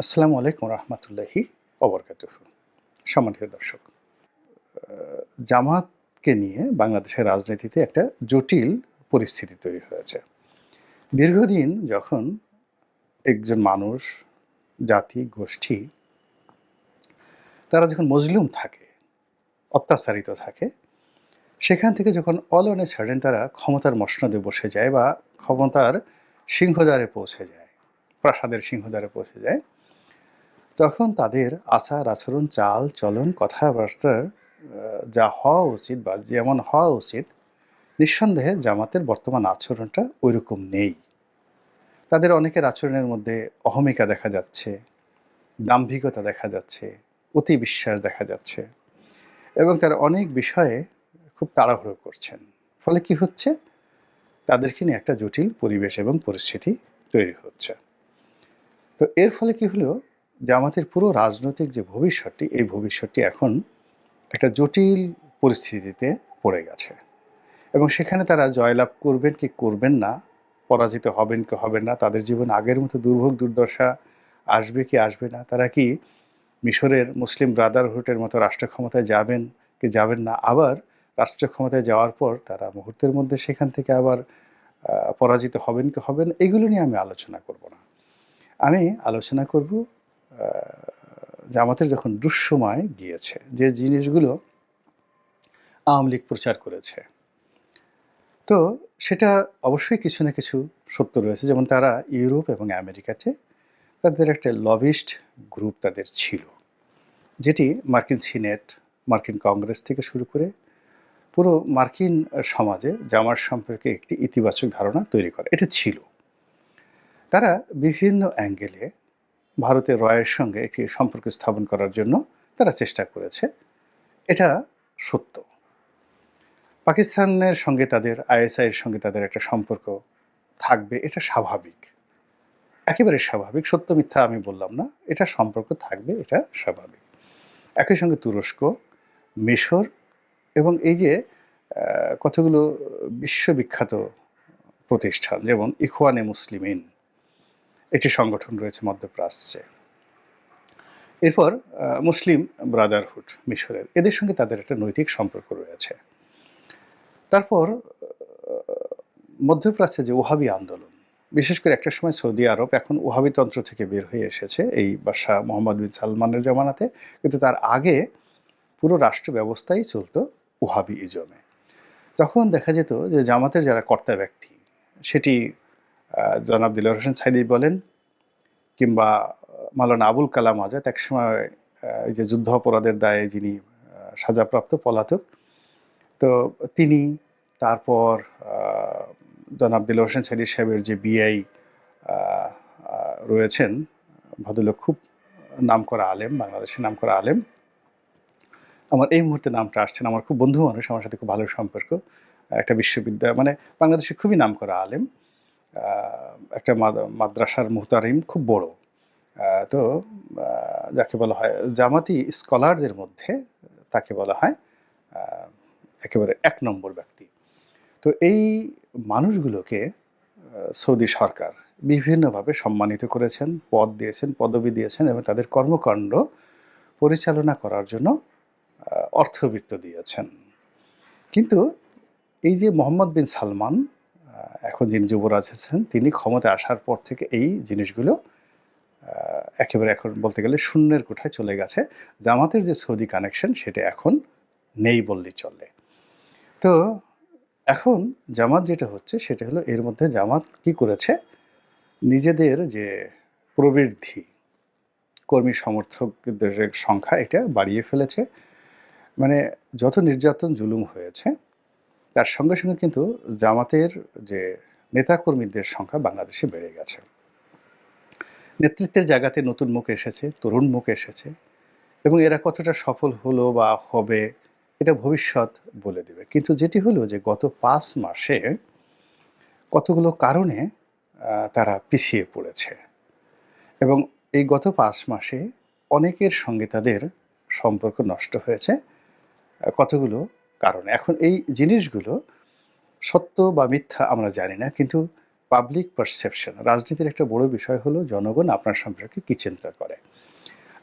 আসসালামু আলাইকুম রহমতুল্লাহি অবরকাত সম্মানিত দর্শক জামাতকে নিয়ে বাংলাদেশের রাজনীতিতে একটা জটিল পরিস্থিতি তৈরি হয়েছে। দীর্ঘদিন যখন একজন মানুষ, জাতি, গোষ্ঠী, তারা যখন মজলুম থাকে, অত্যাচারিত থাকে, সেখান থেকে যখন অল অন এ সাডেন তারা ক্ষমতার মসনদে বসে যায় বা ক্ষমতার সিংহদ্বারে পৌঁছে যায়, প্রাসাদের সিংহদ্বারে পৌঁছে যায় তখন তাদের আচার আচরণ, চাল চলন, কথাবার্তা যা হওয়া উচিত বা যেমন হওয়া উচিত, নিঃসন্দেহে জামাতের বর্তমান আচরণটা ওইরকম নেই। তাদের অনেকের আচরণের মধ্যে অহমিকা দেখা যাচ্ছে, দাম্ভিকতা দেখা যাচ্ছে অতি বিশ্বাস দেখা যাচ্ছে এবং তারা অনেক বিষয়ে খুব তাড়াহুড়ো করছেন। ফলে কি হচ্ছে? তাদেরকে নিয়ে একটা জটিল পরিবেশ এবং পরিস্থিতি তৈরি হচ্ছে। তো এর ফলে কি হলো? জামাতের পুরো রাজনৈতিক যে ভবিষ্যৎটি, এই ভবিষ্যৎটি এখন একটা জটিল পরিস্থিতিতে পড়ে গেছে। এবং সেখানে তারা জয়লাভ করবেন কি করবেন না, পরাজিত হবেন কি হবেন না, তাদের জীবন আগের মতো দুর্ভোগ দুর্দশা আসবে কি আসবে না, তারা কি মিশরের মুসলিম ব্রাদারহুডের মতো রাষ্ট্র ক্ষমতায় যাবেন কি যাবেন না, আবার রাষ্ট্র ক্ষমতায় যাওয়ার পর তারা মুহূর্তের মধ্যে সেখান থেকে আবার পরাজিত হবেন কি হবেন এগুলো নিয়ে আমি আলোচনা করব না। আমি আলোচনা করব জামাতের যখন দুঃসময় গিয়েছে, যে জিনিসগুলো আওয়ামী লীগ প্রচার করেছে, তো সেটা অবশ্যই কিছু না কিছু সত্য রয়েছে। যেমন তারা ইউরোপ এবং আমেরিকাতে তাদের একটা লবিস্ট গ্রুপ তাদের ছিল, যেটি মার্কিন সিনেট, মার্কিন কংগ্রেস থেকে শুরু করে পুরো মার্কিন সমাজে জামার সম্পর্কে একটি ইতিবাচক ধারণা তৈরি করে। এটা ছিল। তারা বিভিন্ন অ্যাঙ্গেলে ভারতের রয়ের সঙ্গে একটি সম্পর্ক স্থাপন করার জন্য তারা চেষ্টা করেছে। এটা সত্য। পাকিস্তানের সঙ্গে তাদের, আইএসআই এর সঙ্গে তাদের একটা সম্পর্ক থাকবে, এটা স্বাভাবিক। একেবারে স্বাভাবিক, সত্য মিথ্যা আমি বললাম না, এটা সম্পর্ক থাকবে, এটা স্বাভাবিক। একই সঙ্গে তুরস্ক, মিশর এবং এই যে কতগুলো বিশ্ববিখ্যাত প্রতিষ্ঠান, যেমন ইখওয়ানে মুসলিমিন একটি সংগঠন রয়েছে মধ্যপ্রাচ্যে। এরপর মুসলিম ব্রাদারহুড মিশরের। এদের সঙ্গে তাদের একটা নৈতিক সম্পর্ক রয়েছে। তারপর মধ্যপ্রাচ্যে যে ওহাবি আন্দোলন, বিশেষ করে একটা সময় সৌদি আরব এখন ওহাবি তন্ত্র থেকে বের হয়ে এসেছে এই বাদশাহ মোহাম্মদ বিন সালমানের জমানাতে। কিন্তু তার আগে পুরো রাষ্ট্র ব্যবস্থাই চলতো ওহাবি ইজমে। তখন দেখা যেত যে জামাতের যারা কর্তা ব্যক্তি, সেটি জনাব দিলর হোসেন সাইদি বলেন কিংবা মালানা আবুল কালাম আজাদ একসময় এই যে যুদ্ধ অপরাধের দায়ে যিনি সাজাপ্রাপ্ত পলাতক তো তিনি তারপর জনাব দিল হোসেন সাইদি সাহেবের যে বিআই রয়েছেন ভদ্রলোক খুব নামকরা আলেম বাংলাদেশের নামকরা আলেম আমার এই মুহূর্তে নামটা আসছেন আমার খুব বন্ধু মানুষ আমার সাথে খুব ভালো সম্পর্ক একটা বিশ্ববিদ্যালয় মানে বাংলাদেশে খুবই নামকরা আলেম আহ, একটা মাদ্রাসার মুহতারিম খুব বড়। তো যাকে বলা হয় জামাতি স্কলারদের মধ্যে তাকে বলা হয় একেবারে এক নম্বর ব্যক্তি। তো এই মানুষগুলোকে সৌদি সরকার বিভিন্নভাবে সম্মানিত করেছেন, পদ দিয়েছেন, পদবি দিয়েছেন এবং তাদের কর্মকাণ্ড পরিচালনা করার জন্য অর্থবিত্ত দিয়েছেন। কিন্তু এই যে মোহাম্মদ বিন সালমান এখন যিনি যুবরাজ আছেন, তিনি ক্ষমতায় আসার পর থেকে এই জিনিসগুলো একেবারে এখন বলতে গেলে শূন্যের কোঠায় চলে গেছে। জামাতের যে সৌদি কানেকশন সেটা এখন নেই বললেই চলে। তো এখন জামাত যেটা হচ্ছে, সেটা হলো এর মধ্যে জামাত কি করেছে? নিজেদের যে প্রবৃদ্ধি, কর্মী সমর্থকদের সংখ্যা, এটা বাড়িয়ে ফেলেছে। মানে যত নির্যাতন, জুলুম হয়েছে তার সঙ্গে সঙ্গে কিন্তু জামাতের যে নেতাকর্মীদের সংখ্যা বাংলাদেশে বেড়ে গেছে। নেতৃত্বের জায়গাতে নতুন মুখ এসেছে, তরুণ মুখ এসেছে এবং এরা কতটা সফল হলো বা হবে এটা ভবিষ্যৎ বলে দেবে। কিন্তু যেটি হলো যে গত পাঁচ মাসে কতগুলো কারণে তারা পিছিয়ে পড়েছে এবং এই গত পাঁচ মাসে অনেকের সঙ্গে তাদের সম্পর্ক নষ্ট হয়েছে। কতগুলো কারণে এখন এই জিনিসগুলো সত্য বা মিথ্যা আমরা জানি না, কিন্তু পাবলিক পারসেপশন রাজনীতির একটা বড় বিষয় হলো জনগণ আপনার সম্পর্কে কী চিন্তা করে।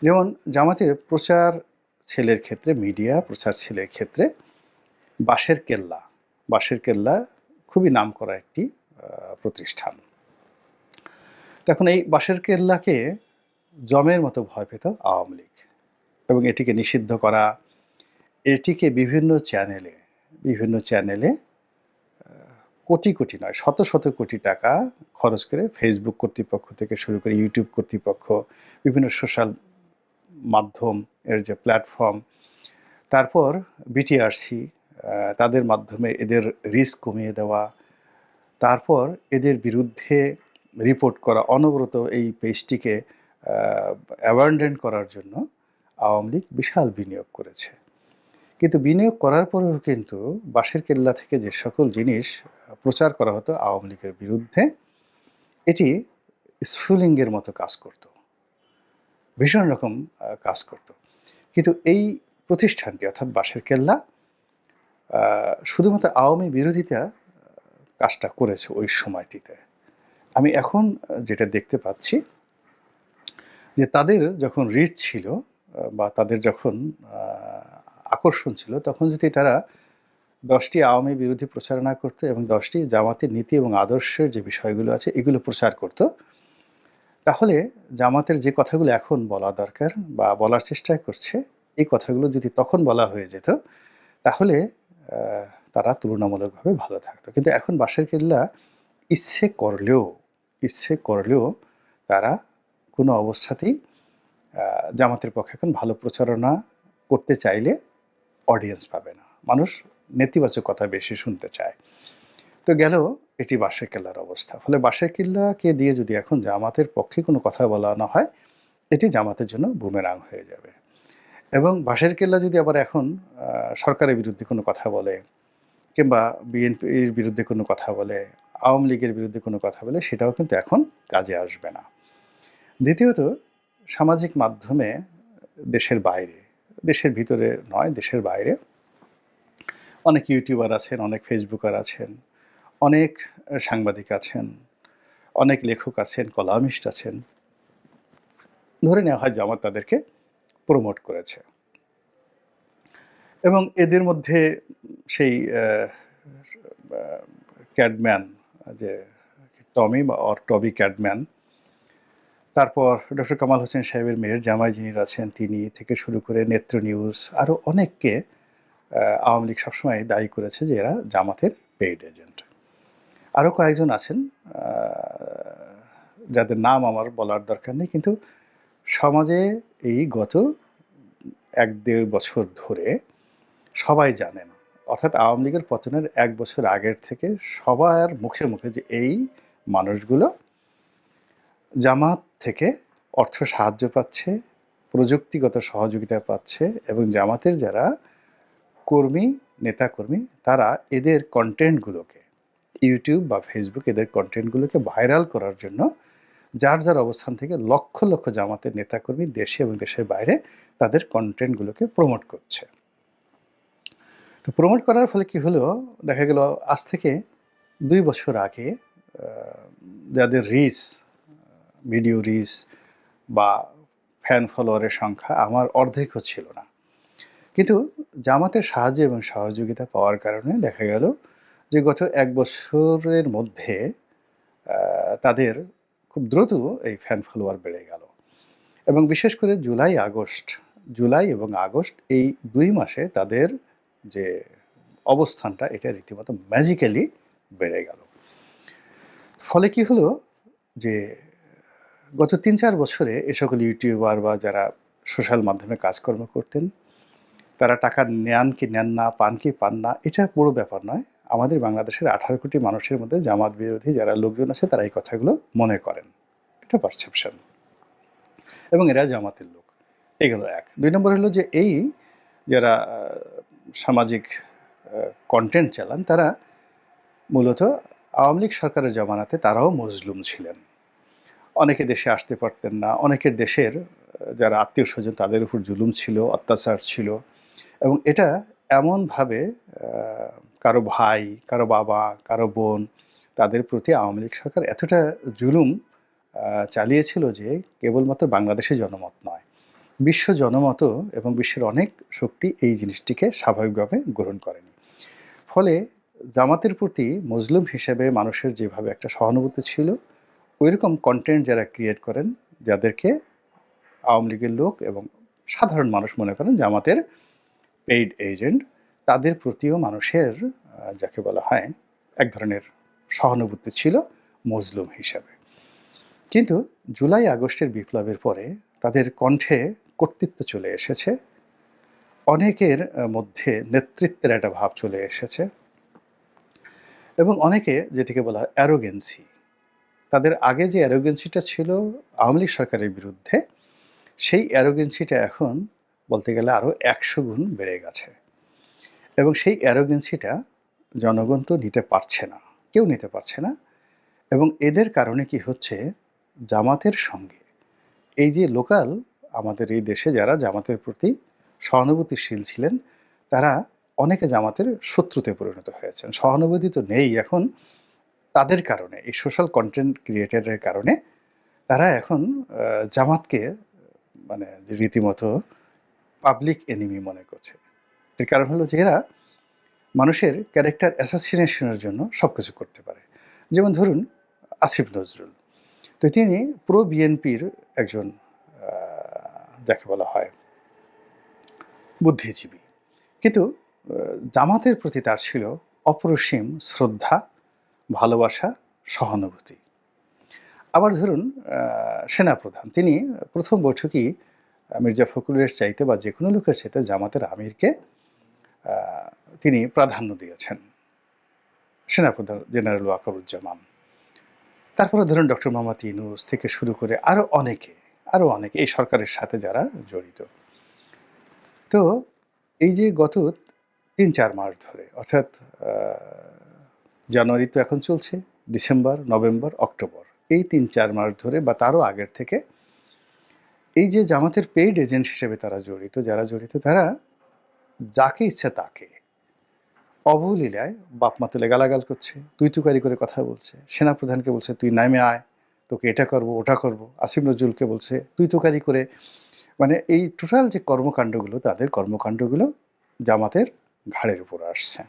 যেমন জামাতে প্রচার ছেলের ক্ষেত্রে মিডিয়া প্রচার ছেলের ক্ষেত্রে বাঁশের কেল্লা বাঁশের কেল্লা খুবই নাম করা একটি প্রতিষ্ঠান। তখন এই বাঁশের কেল্লাকে জমের মতো ভয় পেত আওয়ামী লীগ এবং এটিকে নিষিদ্ধ করা এটিকে বিভিন্ন চ্যানেলে বিভিন্ন চ্যানেলে কোটি কোটি নয়, শত শত কোটি টাকা খরচ করে ফেসবুক কর্তৃপক্ষ থেকে শুরু করে ইউটিউব কর্তৃপক্ষ, বিভিন্ন সোশ্যাল মাধ্যম এর যে প্ল্যাটফর্ম তারপর বিটিআরসি তাদের মাধ্যমে এদের রিস্ক কমিয়ে দেওয়া, তারপর এদের বিরুদ্ধে রিপোর্ট করা, অনবরত এই পেজটিকে অ্যাবান্ডেন করার জন্য আওয়ামী লীগ বিশাল বিনিয়োগ করেছে। কিন্তু বিনিয়োগ করার পরেও কিন্তু বাঁশের কেল্লা থেকে যে সকল জিনিস প্রচার করা হতো আওয়ামী লীগের বিরুদ্ধে, এটি স্ফুলিঙ্গের মতো কাজ করত। ভীষণ রকম কাজ করত। কিন্তু এই প্রতিষ্ঠানটি, অর্থাৎ বাঁশের কেল্লা শুধুমাত্র আওয়ামী বিরোধিতা কাজটা করেছে ওই সময়টিতে। আমি এখন যেটা দেখতে পাচ্ছি, যে তাদের যখন রিচ ছিল বা তাদের যখন আকর্ষণ ছিল, তখন যদি তারা দশটি আওয়ামী বিরোধী প্রচারণা করতো এবং দশটি জামাতের নীতি এবং আদর্শের যে বিষয়গুলো আছে এগুলো প্রচার করত, তাহলে জামাতের যে কথাগুলো এখন বলা দরকার বা বলার চেষ্টা করছে, এই কথাগুলো যদি তখন বলা হয়ে যেত, তাহলে তারা তুলনামূলকভাবে ভালো থাকতো। কিন্তু এখন বাঁশের কেল্লা ইচ্ছে করলেও ইচ্ছে করলেও তারা কোনো অবস্থাতেই জামাতের পক্ষে এখন ভালো প্রচারণা করতে চাইলে অডিয়েন্স পাবে না। মানুষ নেতিবাচক কথা বেশি শুনতে চায়। তো গেল এটি বাঁশের কেল্লার অবস্থা। ফলে বাঁশের কিল্লাকে দিয়ে যদি এখন জামাতের পক্ষে কোনো কথা বলানো হয়, এটি জামাতের জন্য বুমেরাং হয়ে যাবে। এবং বাঁশের কেল্লা যদি আবার এখন সরকারের বিরুদ্ধে কোনো কথা বলে কিংবা বিএনপির বিরুদ্ধে কোনো কথা বলে, আওয়ামী লীগের বিরুদ্ধে কোনো কথা বলে, সেটাও কিন্তু এখন কাজে আসবে না। দ্বিতীয়ত, সামাজিক মাধ্যমে দেশের বাইরে দেশের ভিতরে নয়, দেশের বাইরে। অনেক ইউটিউবার আছেন, অনেক ফেসবুকার আছেন, অনেক সাংবাদিক আছেন, অনেক লেখক আছেন, কলামিস্ট আছেন। ধরে নেওয়া হয় জামাত তাদেরকে প্রমোট করেছে। এবং এদের মধ্যে সেই ক্যাডম্যান, যে টমি অর টবি ক্যাডম্যান তারপর ডক্টর কামাল হোসেন সাহেবের মেয়ের জামাই যিনি আছেন তিনি থেকে শুরু করে নেত্র নিউজ আরও অনেককে আওয়ামী লীগ সবসময় দায়ী করেছে যে এরা জামাতের পেইড এজেন্ট আরও কয়েকজন আছেন যাদের নাম আমার বলার দরকার নেই, কিন্তু সমাজে এই গত এক দেড় বছর ধরে সবাই জানেন, অর্থাৎ আওয়ামী লীগের পতনের এক বছর আগের থেকে সবার মুখে মুখে যে এই মানুষগুলো জামাত থেকে অর্থ সাহায্য পাচ্ছে, প্রযুক্তিগত সহযোগিতা পাচ্ছে এবং জামাতের যারা কর্মী, নেতাকর্মী, তারা এদের কন্টেন্টগুলোকে ইউটিউব বা ফেসবুক এদের কন্টেন্টগুলোকে ভাইরাল করার জন্য যার যার অবস্থান থেকে লক্ষ লক্ষ জামাতের নেতাকর্মী দেশে এবং দেশের বাইরে তাদের কন্টেন্টগুলোকে প্রমোট করছে। তো প্রমোট করার ফলে কি হলো? দেখা গেল আজ থেকে দুই বছর আগে যাদের রিচ ভিডিও রিচ বা ফ্যান ফলোয়ারের সংখ্যা আমার অর্ধেকও ছিল না। কিন্তু জামাতের সাহায্য এবং সহযোগিতা পাওয়ার কারণে দেখা গেল যে গত এক বছরের মধ্যে তাদের খুব দ্রুত এই ফ্যান ফলোয়ার বেড়ে গেল। এবং বিশেষ করে জুলাই, আগস্ট, জুলাই এবং আগস্ট এই দুই মাসে তাদের যে অবস্থানটা, এটা রীতিমতো ম্যাজিক্যালি বেড়ে গেল। ফলে কি হলো যে গত তিন চার বছরে এ সকল ইউটিউবার বা যারা সোশ্যাল মাধ্যমে কাজকর্ম করতেন, তারা টাকা নেন কি নেন না, পান কি পান না, এটা বড় ব্যাপার নয়। আমাদের বাংলাদেশের আঠারো কোটি মানুষের মধ্যে জামাত বিরোধী যারা লোকজন আছে, তারা এই কথাগুলো মনে করেন। এটা পারসেপশন এবং এরা জামাতের লোক। এগুলো এক। দুই নম্বর হলো যে এই যারা সামাজিক কন্টেন্ট চালান, তারা মূলত আওয়ামী লীগ সরকারের জমানাতে তারাও মজলুম ছিলেন। অনেকে দেশে আসতে পারতেন না। অনেকের দেশের যারা আত্মীয় স্বজন তাদের উপর জুলুম ছিল, অত্যাচার ছিল। এবং এটা এমনভাবে কারও ভাই, কারও বাবা, কারও বোন তাদের প্রতি আওয়ামী লীগ সরকার এতটা জুলুম চালিয়েছিল যে কেবলমাত্র বাংলাদেশের জনমত নয়। বিশ্ব জনমত এবং বিশ্বের অনেক শক্তি এই জিনিসটিকে স্বাভাবিকভাবে গ্রহণ করেনি। ফলে জামাতের প্রতি মজলুম হিসেবে মানুষের যেভাবে একটা সহানুভূতি ছিল ওইরকম কন্টেন্ট যারা ক্রিয়েট করেন, যাদেরকে আওয়ামী লীগের লোক এবং সাধারণ মানুষ মনে করেন জামাতের পেইড এজেন্ট তাদের প্রতিও মানুষের যাকে বলা হয়, এক ধরনের সহানুভূতি ছিল মজলুম হিসাবে। কিন্তু জুলাই আগস্টের বিপ্লবের পরে তাদের কণ্ঠে কর্তৃত্ব চলে এসেছে। অনেকের মধ্যে নেতৃত্বের একটা ভাব চলে এসেছে। এবং অনেকে যেটিকে বলা হয় অ্যারোগেন্সি তাদের আগে যে অ্যারোগেন্সিটা ছিল আওয়ামী লীগ সরকারের বিরুদ্ধে, সেই অ্যারোগেন্সিটা এখন বলতে গেলে আরও একশো গুণ বেড়ে গেছে। এবং সেই অ্যারোগেন্সিটা জনগণ তো নিতে পারছে না, কেউ নিতে পারছে না। এবং এদের কারণে কি হচ্ছে? জামাতের সঙ্গে। এই যে লোকাল আমাদের এই দেশে যারা জামাতের প্রতি সহানুভূতিশীল ছিলেন, তারা অনেকে জামাতের শত্রুতে পরিণত হয়েছেন। সহানুভূতি তো নেই এখন। তাদের কারণে, এই সোশ্যাল কন্টেন্ট ক্রিয়েটারের কারণে তারা এখন জামাতকে মানে রীতিমতো পাবলিক এনিমি মনে করছে। এর কারণ হলো যে এরা মানুষের ক্যারেক্টার অ্যাসাসিনেশনের জন্য সব কিছু করতে পারে। যেমন ধরুন, আসিফ নজরুল। তো তিনি প্রো বিএনপির একজন যাকে বলা হয় বুদ্ধিজীবী। কিন্তু জামাতের প্রতি তার ছিল অপরিসীম শ্রদ্ধা ভালোবাসা, সহানুভূতি। আবার ধরুন সেনাপ্রধান, তিনি প্রথম বৈঠকই মির্জা ফখরুলের চাইতে বা যে কোনো লোকের চাইতে জামাতের আমিরকে তিনি প্রাধান্য দিয়েছেন। সেনাপ্রধান জেনারেল ওয়াকারুজ্জামান। তারপরে ধরুন, ডক্টর মোহাম্মদ ইনুস থেকে শুরু করে আরও অনেকে আরও অনেকে, এই সরকারের সাথে যারা জড়িত। তো এই যে গত তিন চার মাস ধরে, অর্থাৎ জানুয়ারি তো এখন চলছে, ডিসেম্বর, নভেম্বর, অক্টোবর। এই তিন, চার মাস ধরে বা তারও আগের থেকে এই যে জামাতের পেইড এজেন্ট হিসেবে তারা জড়িত, যারা জড়িত তারা যাকে ইচ্ছে তাকে অবলীলায় বাপ মা তুলে গালাগাল করছে তুই তুকারি করে কথা বলছে, সেনাপ্রধানকে বলছে, তুই নামে আয়, তোকে এটা করব, ওটা করব। আসিম নজরুলকে বলছে তুই তুকারি করে। মানে এই টোটাল যে কর্মকাণ্ডগুলো, তাদের কর্মকাণ্ডগুলো জামাতের ঘাড়ের উপর আসছে।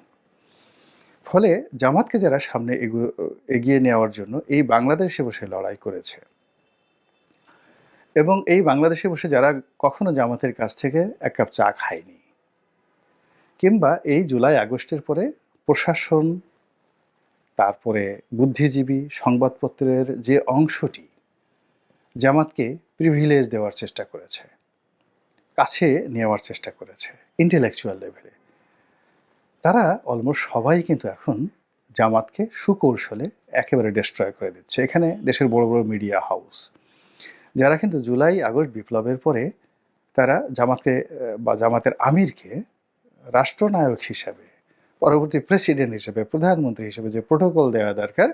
ফলে জামাতকে যারা সামনে এগু- এগিয়ে নেওয়ার জন্য এই বাংলাদেশে বসে লড়াই করেছে। এবং এই বাংলাদেশে বসে যারা কখনো জামাতের কাছ থেকে এক কাপ চা খায়নি, কিংবা এই জুলাই আগস্টের পরে প্রশাসন, তারপরে বুদ্ধিজীবী সংবাদপত্রের যে অংশটি, জামাতকে প্রিভিলেজ দেওয়ার চেষ্টা করেছে, কাছে নেওয়ার চেষ্টা করেছে ইন্টেলেকচুয়াল লেভেলে তারা অলমোস্ট সবাই কিন্তু এখন জামাতকে সুকৌশলে একেবারে ডিস্ট্রয় করে দিচ্ছে। এখানে দেশের বড় বড় মিডিয়া হাউস যারা কিন্তু জুলাই, আগস্ট বিপ্লবের পরে তারা জামাতকে, বা জামাতের আমিরকে রাষ্ট্রনায়ক হিসাবে, পরবর্তী প্রেসিডেন্ট হিসেবে, প্রধানমন্ত্রী হিসেবে যে প্রোটোকল দেওয়া দরকার,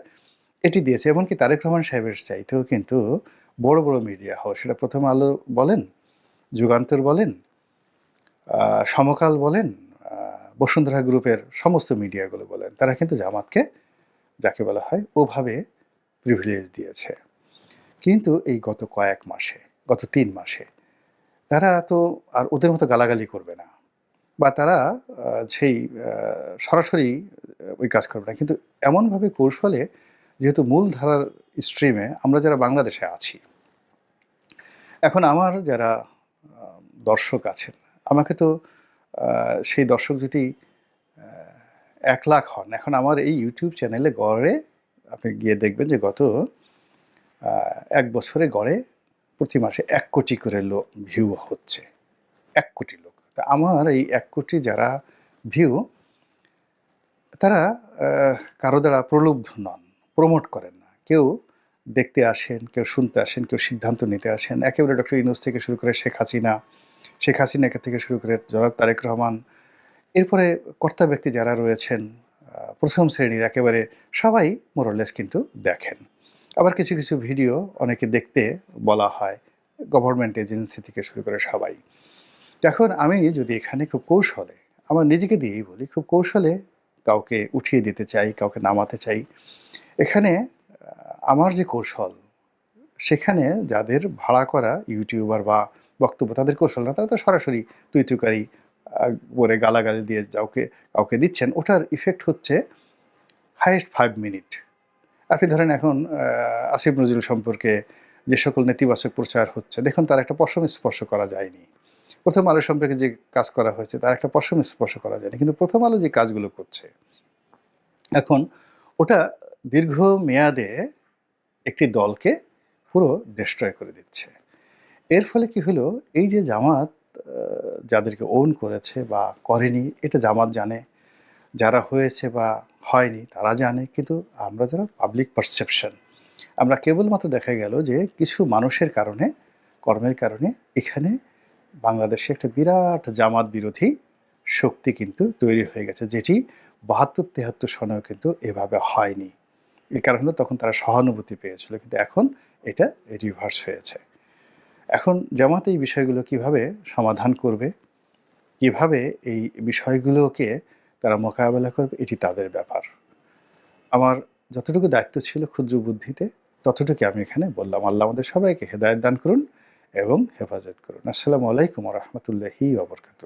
এটি দিয়েছে। এমনকি তারেক রহমান সাহেবের চাইতেও কিন্তু বড় বড় মিডিয়া হাউস সেটা প্রথম আলো বলেন, যুগান্তর বলেন সমকাল বলেন বসুন্ধরা গ্রুপের সমস্ত মিডিয়াগুলো বলেন, তারা কিন্তু জামাতকে যাকে বলা হয় ওভাবে প্রিভিলেজ দিয়েছে। কিন্তু এই গত কয়েক মাসে, গত তিন মাসে তারা তো আর ওদের মতো গালাগালি করবে না বা তারা সেই সরাসরি ওই কাজ করবে না। কিন্তু এমনভাবে কৌশলে যেহেতু মূল ধারার স্ট্রিমে আমরা যারা বাংলাদেশে আছি, এখন আমার যারা দর্শক আছেন, আমাকে তো সেই দর্শক যদি এক লাখ হন, এখন আমার এই ইউটিউব চ্যানেলে গড়ে আপনি গিয়ে দেখবেন যে গত এক বছরে গড়ে প্রতি মাসে এক কোটি করে লোক ভিউ হচ্ছে। এক কোটি লোক। তা আমার এই এক কোটি যারা ভিউ তারা কারও দ্বারা প্রলুব্ধ নন প্রমোট করেন না। কেউ দেখতে আসেন, কেউ শুনতে আসেন, কেউ সিদ্ধান্ত নিতে আসেন। একেবারে ডক্টর ইনুস থেকে শুরু করে শেখ হাসিনা শেখ হাসিনা থেকে শুরু করে জনাব তারেক রহমান, এরপরে কর্তা ব্যক্তি যারা রয়েছেন প্রথম শ্রেণির একেবারে সবাই মোরলেস কিন্তু দেখেন। আবার কিছু কিছু ভিডিও অনেকে দেখতে বলা হয় গভর্নমেন্ট এজেন্সি থেকে শুরু করে সবাই। এখন আমি যদি এখানে খুব কৌশলে, আমার নিজেকে দিয়েই বলি, খুব কৌশলে কাউকে উঠিয়ে দিতে চাই, কাউকে নামাতে চাই, এখানে আমার যে কৌশল, সেখানে যাদের ভাড়া করা ইউটিউবার বা বক্তব্য তাদের কৌশল না তারা তো সরাসরি তুই আহ, বলে গালাগালি দিয়ে যাওকে কাউকে দিচ্ছেন। ওটার ইফেক্ট হচ্ছে হাইয়েস্ট ফাইভ মিনিট আপনি ধরেন এখন আসিফ নজরুল সম্পর্কে যে সকল নেতিবাচক প্রচার হচ্ছে দেখুন তার একটা পশম স্পর্শ করা যায়নি। প্রথম আলো সম্পর্কে যে কাজ করা হয়েছে তার একটা পশম স্পর্শ করা যায়নি। কিন্তু প্রথম আলো যে কাজগুলো করছে এখন ওটা দীর্ঘ মেয়াদে একটি দলকে পুরো ডিস্ট্রয় করে দিচ্ছে। এর ফলে কি হলো? এই যে জামাত যাদেরকে ওন করেছে বা করেনি, এটা জামাত জানে। যারা হয়েছে বা হয়নি, তারা জানে। কিন্তু আমরা যারা পাবলিক পারসেপশন আমরা কেবলমাত্র দেখা গেল যে কিছু মানুষের কারণে, কর্মের কারণে এখানে বাংলাদেশে একটা বিরাট জামাত বিরোধী শক্তি কিন্তু তৈরি হয়ে গেছে, যেটি বাহাত্তর, তেহাত্তর সনেও কিন্তু এভাবে হয়নি। এই কারণে তখন তারা সহানুভূতি পেয়েছিল, কিন্তু এখন এটা রিভার্স হয়েছে। এখন জামাত এই বিষয়গুলো কীভাবে সমাধান করবে? কীভাবে এই বিষয়গুলোকে তারা মোকাবেলা করবে? এটি তাদের ব্যাপার। আমার যতটুকু দায়িত্ব ছিল ক্ষুদ্র বুদ্ধিতে ততটুকু আমি এখানে বললাম। আল্লাহ আমাদের সবাইকে হেদায়ত দান করুন এবং হেফাজত করুন। আসসালামু আলাইকুম রহমতুল্লাহি ওবরকাত